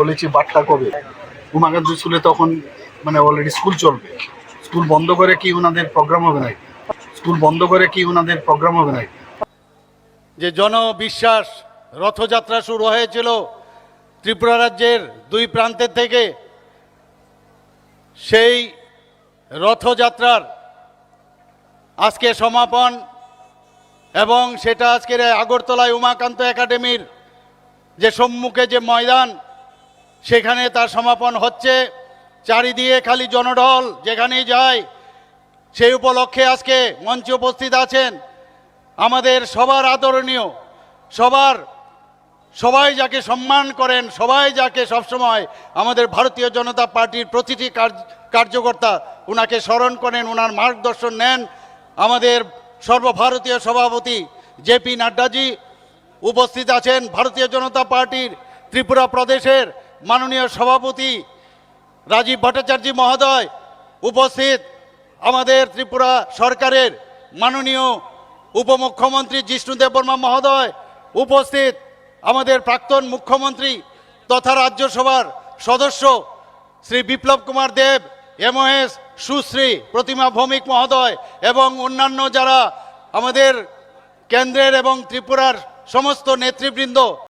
বলেছি বার্তা কবে? উমাকান্ত স্কুলে তখন মানে অলরেডি স্কুল চলবে। স্কুল বন্ধ করে কি ওনাদের প্রোগ্রাম হবে নাকি? স্কুল বন্ধ করে কি ওনাদের প্রোগ্রাম হবে নাকি? যে জনবিশ্বাস রথযাত্রা শুরু হয়েছিল, ত্রিপুরা রাজ্যের দুই প্রান্তের থেকে, সেই রথযাত্রার আজকে সমাপন এবং সেটা আজকের আগরতলায় উমাকান্ত একাডেমির যে সম্মুখে যে ময়দান সেখানে তার সমাপন হচ্ছে। চারিদিকে খালি জনঢল যেখানেই যায়, সেই উপলক্ষে আজকে মঞ্চে উপস্থিত আছেন আমাদের সবার আদরণীয়, সবার, সবাই যাকে সম্মান করেন, সবাই যাকে সবসময় আমাদের ভারতীয় জনতা পার্টির প্রতিটি কার্যকর্তা ওনাকে স্মরণ করেন ওনার মার্গদর্শন নেন। আমাদের সর্বভারতীয় সভাপতি জেপি নাড্ডাজি উপস্থিত আছেন, ভারতীয় জনতা পার্টির ত্রিপুরা প্রদেশের মাননীয় সভাপতি রাজীব ভট্টাচার্য মহোদয় উপস্থিত আমাদের ত্রিপুরা সরকারের মাননীয় উপমুখ্যমন্ত্রী জিষ্ণু দেববর্মা মহোদয় উপস্থিত আমাদের প্রাক্তন মুখ্যমন্ত্রী তথা রাজ্যসভার সদস্য শ্রী বিপ্লব কুমার দেব, এমওএস সুশ্রী প্রতিমা ভৌমিক মহোদয় এবং অন্যান্য যারা আমাদের কেন্দ্রের এবং ত্রিপুরার সমস্ত নেতৃবৃন্দ